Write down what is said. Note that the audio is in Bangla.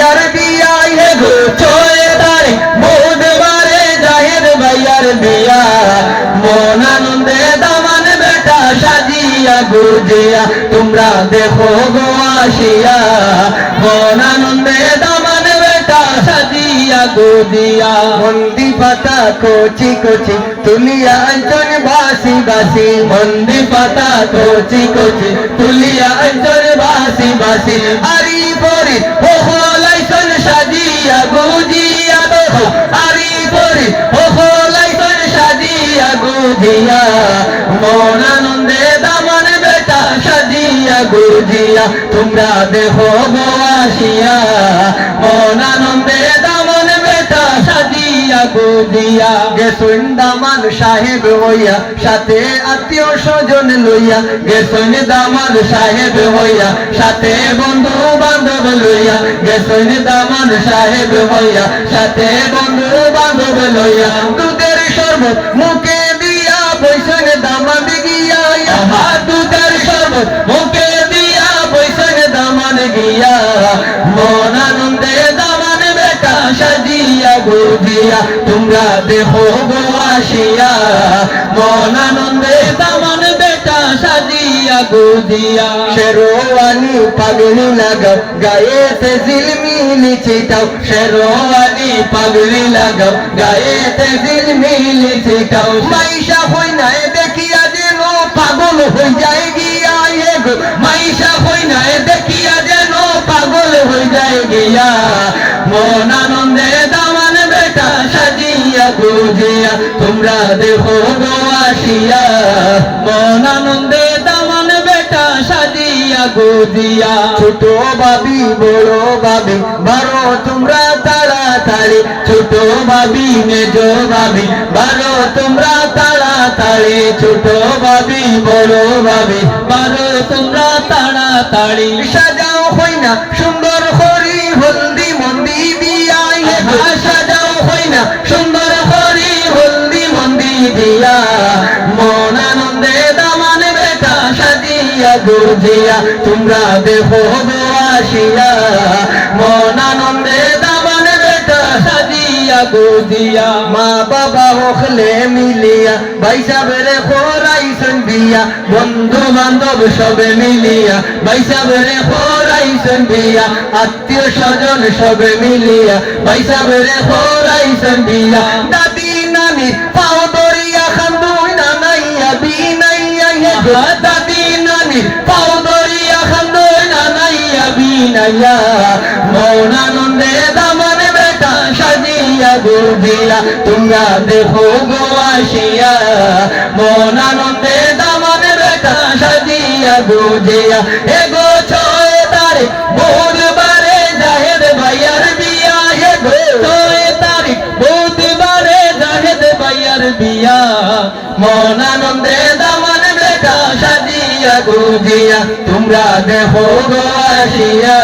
ভাইয়ার বিয়া হে গো বুধবারে জাহেদ ভাইয়ার বিয়া মন আনন্দে দামান বেটা সাজিয়া তোমরা দেখো গো আসিয়া মন আনন্দে দামান বেটা সাজিয়া গুজিয়া মন্দি পাতা কচি কচি তুলিয়া অঞ্চল বাসি বাসি মন্দি পাতা কচি কচি তুলিয়া অঞ্চল বাসি বাসি আরি পরি গুজিয়া, তোমরা দেখো গো আসিয়া, মন দামন বেটা সাজিয়া গুজিয়া দামান সাহেব হইয়া, সাথে আত্মীয় স্বজন লইয়া গেছুন দামান সাহেব হইয়া, সাথে বন্ধু বান্ধব লইয়া গেছুন দামান সাহেব হইয়া, সাথে বন্ধু বান্ধব লইয়া, দুধের শরবত মুখে দিয়া তোমরা দেখো গো আসিয়া। মন আনন্দে দামান বেটা সাজিয়া, গুজিয়া। শেরওয়ানি পাগলি লাগাও, গায়েতে ঝিলমিলি ছিটাও শেরওয়ানি পাগলি লাগাও, গায়েতে ঝিলমিলি ছিটাও মাইশা হই না হই যায় গিয়া এ গো মাইশা হই না দেখিয়া যেন পাগল হই যায় গিয়া মন আনন্দে দামান বেটা সাজিয়া গুজিয়া তোমরা দেখো গো আসিয়া মন আনন্দে সাজিয়া গুজিয়া ছোট বাবি বড় বাবি বারো তোমরা তাড়াতাড়ি। ছোট বাবি মেজ বাবি বারো তোমরা তাড়াতাড়ি। ছোট বাবি বড় বাবি বারো তোমরা তাড়াতাড়ি। সাজাও হই না সুন্দর হরি হলদি মন্দি দিয়া সাজাও হই না সুন্দর হরি হলদি মন্দি দিয়া গুজিয়া তোমরা গুজিয়া মা বাবা মিলিয়া বন্ধু বান্ধব সবে মিলিয়া, ভাই সাবরে খোরাইছেন বিয়া আত্মীয় স্বজন সবে মিলিয়া, ভাই সাবরে খোরাইছেন বিয়া দাদি নানি পাও দরিয়া খান্দুই নানাইয়া বিনাইয়া দাদি নানাইয়া বিনাইয়া মৌন আনন্দে দামনে বেটা সাজিয়া গুজিয়া তোমরা দেখো গো আসিয়া মন আনন্দে দামনে বেটা সাজিয়া গুজিয়া এগো ছয় তারিখ, বুধবারে জাহেদ ভাইয়ার বিয়া। এগো ছয় তারিখ, বুধবারে জাহেদ ভাইয়ার বিয়া। মন আনন্দে দামন সাজিয়া গুজিয়া তোমরা দেখো গো আসিয়া।